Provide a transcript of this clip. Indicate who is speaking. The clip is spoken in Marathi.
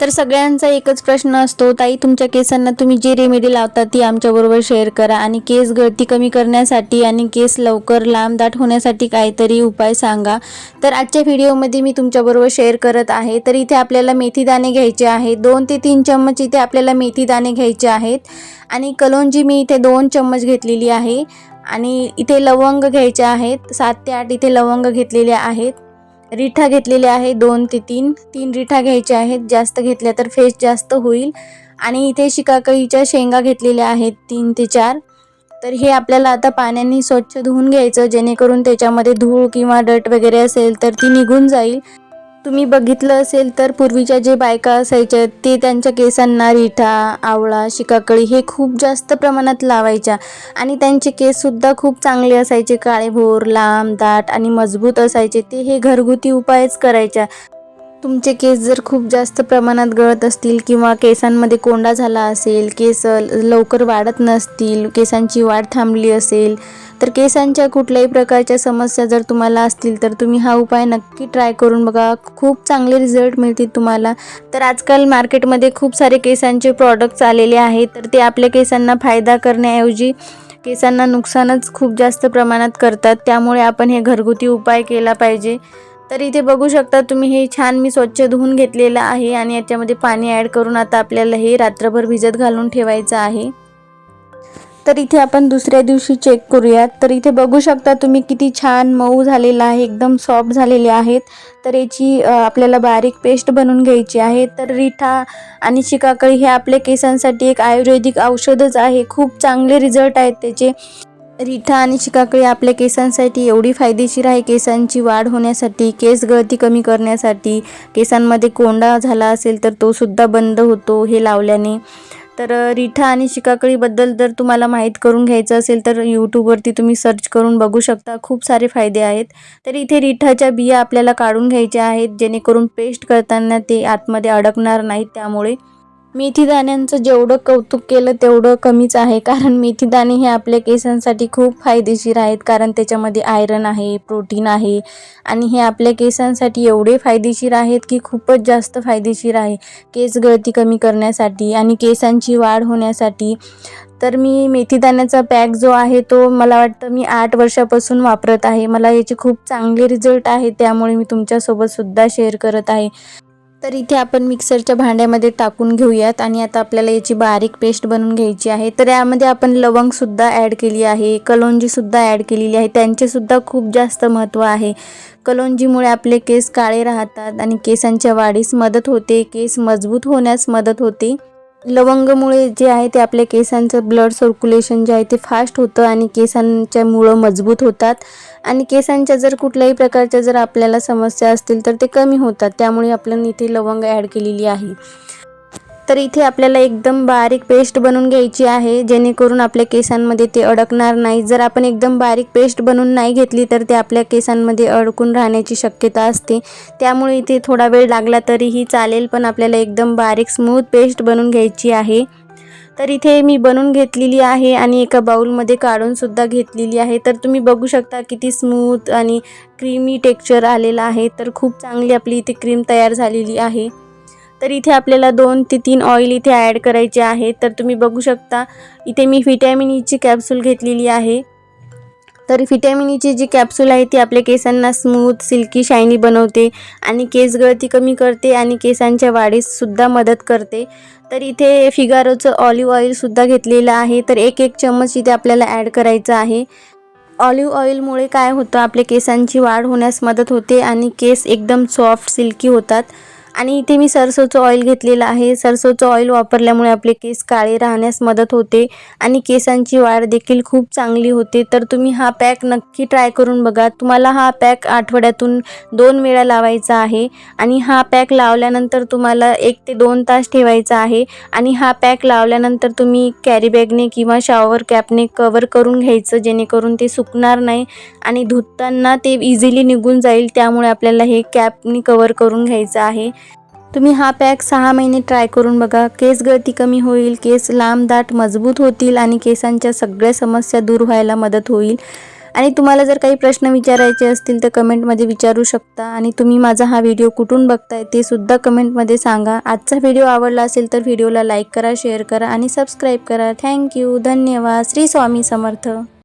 Speaker 1: तर सगळ्यांचा एकच प्रश्न असतो ताई तुमच्या केसांना तुम्ही जे रेमेडी लावता ती आमच्याबरोबर शेअर करा आणि केस गळती कमी करण्यासाठी आणि केस लवकर लांब दाट होण्यासाठी काहीतरी उपाय सांगा. तर आजच्या व्हिडिओमध्ये मी तुमच्याबरोबर शेअर करत आहे. तर इथे आपल्याला मेथी दाणे घ्यायचे आहेत. दोन ते तीन चम्मच इथे आपल्याला मेथी दाणे घ्यायचे आहेत. आणि कलोंजी मी इथे दोन चम्मच घेतलेली आहे. आणि इथे लवंग घ्यायचे आहेत. सात ते आठ इथे लवंग घेतलेले आहेत. रिठा घेतलेले आहे दोन ते तीन. तीन रिठा घ्यायच्या आहेत. जास्त घेतल्या तर फेस जास्त होईल. आणि इथे शिकाकळीच्या शेंगा घेतलेल्या आहेत तीन ते चार. तर हे आपल्याला आता पाण्याने स्वच्छ धुवून घ्यायचं जेणेकरून त्याच्यामध्ये धूळ किंवा डट वगैरे असेल तर ती निघून जाईल. तुम्ही बघितलं असेल तर पूर्वीच्या जे बायका असायच्या ते त्यांच्या केसांना रिठा आवळा शिकाकळी हे खूप जास्त प्रमाणात लावायच्या. आणि त्यांचे केससुद्धा खूप चांगले असायचे. काळेभोर लांब दाट आणि मजबूत असायचे. ते हे घरगुती उपायच करायच्या. तुमचे केस जर खूप जास्त प्रमाणात गळत असतील किंवा केसांमध्ये कोंडा झाला असेल केस लवकर वाढत नसतील केसांची वाढ थांबली असेल तर केसांच्या कुठल्याही प्रकारच्या समस्या जर तुम्हाला असतील तर तुम्ही हा उपाय नक्की ट्राय करून बघा. खूप चांगले रिझल्ट मिळतील तुम्हाला. तर आजकाल मार्केटमध्ये खूप सारे केसांचे प्रॉडक्ट्स आलेले आहेत तर ते आपल्या केसांना फायदा करण्याऐवजी केसांना नुकसानच खूप जास्त प्रमाणात करतात. त्यामुळे आपण हे घरगुती उपाय केला पाहिजे. तर इथे बघू शकता तुम्ही हे छान मी स्वच्छ धुवून घेतलेलं आहे आणि याच्यामध्ये पाणी ॲड करून आता आपल्याला हे रात्रभर भिजत घालून ठेवायचं आहे. तर इथे आपण दुसऱ्या दिवशी चेक करूयात. तर इथे बघू शकता तुम्ही किती छान मऊ झालेला आहे एकदम सॉफ्ट झालेले आहेत. तर याची आपल्याला बारीक पेस्ट बनवून घ्यायची आहे. तर रिठा आणि शिकाकळी हे आपल्या केसांसाठी एक आयुर्वेदिक औषधच आहे. खूप चांगले रिझल्ट आहेत त्याचे. रिठा आणि शिकाकळी आपल्या केसांसाठी एवढी फायदेशीर आहे. केसांची वाढ होण्यासाठी केस गळती कमी करण्यासाठी केसांमध्ये कोंडा झाला असेल तर तो सुद्धा बंद होतो हे लावल्याने. तर रिठा आणि शिकाकळीबद्दल जर तुम्हाला माहीत करून घ्यायचं असेल तर यूट्यूबवरती तुम्ही सर्च करून बघू शकता. खूप सारे फायदे आहेत. तर इथे रिठाच्या बिया आपल्याला काढून घ्यायच्या आहेत. जेणेकरून पेस्ट करताना ते आतमध्ये अडकणार नाहीत. त्यामुळे मेथी दाण्यांचं जेवढं कौतुक केलं तेवढं कमीच आहे. कारण मेथी दाणे हे आपल्या केसांसाठी खूप फायदेशीर आहेत. कारण त्याच्यामध्ये आयरन आहे प्रोटीन आहे. आणि हे आपल्या केसांसाठी एवढे फायदेशीर आहेत की खूपच जास्त फायदेशीर आहे. केस गळती कमी करण्यासाठी आणि केसांची वाढ होण्यासाठी. तर मी मेथीदाण्याचा पॅक जो आहे तो मला वाटतं मी आठ वर्षापासून वापरत आहे. मला याचे खूप चांगले रिझल्ट आहे. त्यामुळे मी तुमच्यासोबतसुद्धा शेअर करत आहे. तर इथे आपण मिक्सरच्या भांड्यामध्ये टाकून घेऊयात. आणि आता आपल्याला याची बारीक पेस्ट बनवून घ्यायची आहे. तर यामध्ये आपण लवंगसुद्धा ॲड केली आहे. कलोंजीसुद्धा ॲड केलेली आहे. त्यांचेसुद्धा खूप जास्त महत्त्व आहे. कलोंजीमुळे आपले केस काळे राहतात आणि केसांच्या वाढीस मदत होते. केस मजबूत होण्यास मदत होते. लवंगमुळे जे आहे ते आपल्या केसांचं ब्लड सर्क्युलेशन जे आहे ते फास्ट होतं आणि केसांच्या मुळं मजबूत होतात. आणि केसांच्या जर कुठल्याही प्रकारच्या जर आपल्याला समस्या असतील तर ते कमी होतात. त्यामुळे आपण इथे लवंग ॲड केलेली आहे. तर इथे आपल्याला एकदम बारीक पेस्ट बनवून घ्यायची आहे जेणेकरून आपल्या केसांमध्ये ते अडकणार नाही. जर आपण एकदम बारीक पेस्ट बनवून नाही घेतली तर ते आपल्या केसांमध्ये अडकून राहण्याची शक्यता असते. त्यामुळे इथे थोडा वेळ लागला तरीही चालेल पण आपल्याला एकदम बारीक स्मूथ पेस्ट बनवून घ्यायची आहे. तर इथे मी बनवून घेतलेली आहे आणि एका बाऊलमध्ये काढूनसुद्धा घेतलेली आहे. तर तुम्ही बघू शकता किती स्मूथ आणि क्रीमी टेक्स्चर आलेलं आहे. तर खूप चांगली आपली इथे क्रीम तयार झालेली आहे. तर इथे आपल्याला दोन ते तीन ऑइल इथे ॲड करायचे आहे. तर तुम्ही बघू शकता इथे मी व्हिटॅमिन ईची कॅप्सूल घेतलेली आहे. तर व्हिटॅमिन ईची e जी कॅप्सूल आहे ती आपल्या केसांना स्मूथ सिल्की शायनी बनवते आणि केस गळती कमी करते आणि केसांच्या वाढीससुद्धा मदत करते. तर इथे फिगारोचं ऑलिव्ह ऑइलसुद्धा घेतलेलं आहे. तर एक एक चम्मच इथे आपल्याला ॲड करायचं आहे. ऑलिव्ह ऑइलमुळे काय होतं आपल्या केसांची वाढ होण्यास मदत होते आणि केस एकदम सॉफ्ट सिल्की होतात. आणि इथे मी सरसोचं ऑइल घेतलेलं आहे. सरसोचं ऑइल वापरल्यामुळे आपले केस काळे राहण्यास मदत होते आणि केसांची वाढ देखील खूप चांगली होते. तर तुम्ही हा पॅक नक्की ट्राय करून बघा. तुम्हाला हा पॅक आठवड्यातून दोन वेळा लावायचा आहे आणि हा पॅक लावल्यानंतर तुम्हाला एक ते दोन तास ठेवायचा आहे आणि हा पॅक लावल्यानंतर तुम्ही कॅरीबॅगने किंवा शॉवर कॅपने कवर करून घ्यायचं जेणेकरून ते सुकणार नाही आणि धुताना ते इझिली निघून जाईल. त्यामुळे आपल्याला हे कॅपने कवर करून घ्यायचं आहे. तुम्ही हा पॅक सहा महिने ट्राय करून बघा. केस गळती कमी होईल केस लांब दाट मजबूत होतील आणि केसांच्या सगळ्या समस्या दूर व्हायला मदत होईल. आणि तुम्हाला जर काही प्रश्न विचारायचे असतील तर कमेंटमध्ये विचारू शकता. आणि तुम्ही माझा हा व्हिडिओ कुठून बघताय ते सुद्धा कमेंटमध्ये सांगा. आजचा व्हिडिओ आवडला असेल तर व्हिडिओला लाईक करा शेअर करा आणि सबस्क्राईब करा. थँक्यू. धन्यवाद. श्री स्वामी समर्थ.